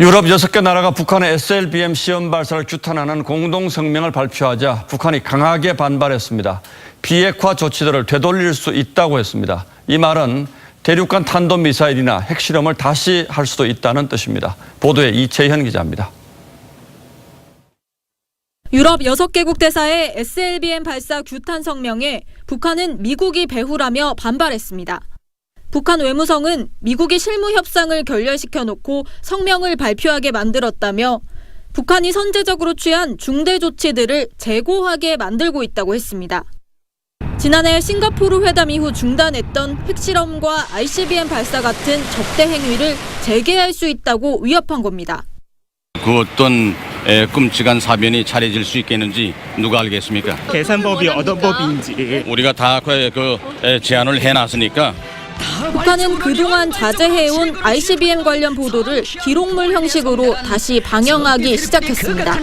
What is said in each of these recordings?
유럽 6개 나라가 북한의 SLBM 시험 발사를 규탄하는 공동 성명을 발표하자 북한이 강하게 반발했습니다. 비핵화 조치들을 되돌릴 수 있다고 했습니다. 이 말은 대륙간 탄도미사일이나 핵실험을 다시 할 수도 있다는 뜻입니다. 보도에 이채현 기자입니다. 유럽 6개국 대사의 SLBM 발사 규탄 성명에 북한은 미국이 배후라며 반발했습니다. 북한 외무성은 미국이 실무 협상을 결렬시켜 놓고 성명을 발표하게 만들었다며 북한이 선제적으로 취한 중대 조치들을 재고하게 만들고 있다고 했습니다. 지난해 싱가포르 회담 이후 중단했던 핵실험과 ICBM 발사 같은 적대 행위를 재개할 수 있다고 위협한 겁니다. 그 어떤 에, 끔찍한 사변이 차려질 수 있겠는지 누가 알겠습니까? 계산법이 어떤 법인지 우리가 다 그, 제안을 해놨으니까 북한은 그동안 자제해온 ICBM 관련 보도를 기록물 형식으로 다시 방영하기 시작했습니다.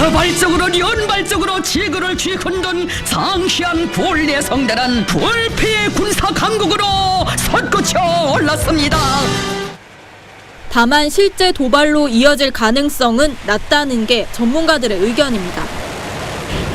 다발적으로 연발적으로 지구를 뒤흔든 상시한 굴의 성대란 불패의 군사 강국으로 솟구쳐 올랐습니다. 다만 실제 도발로 이어질 가능성은 낮다는 게 전문가들의 의견입니다.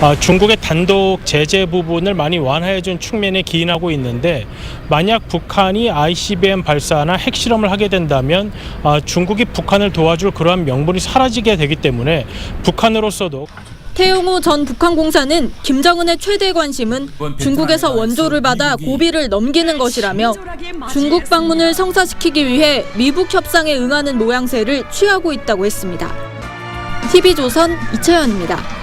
아, 중국의 단독 제재 부분을 많이 완화해준 측면에 기인하고 있는데 만약 북한이 ICBM 발사나 핵실험을 하게 된다면 아, 중국이 북한을 도와줄 그러한 명분이 사라지게 되기 때문에 북한으로서도 태용호 전 북한 공사는 김정은의 최대 관심은 중국에서 원조를 받아 고비를 넘기는 것이라며 중국 방문을 성사시키기 위해 미북 협상에 응하는 모양새를 취하고 있다고 했습니다. TV조선 이채연입니다.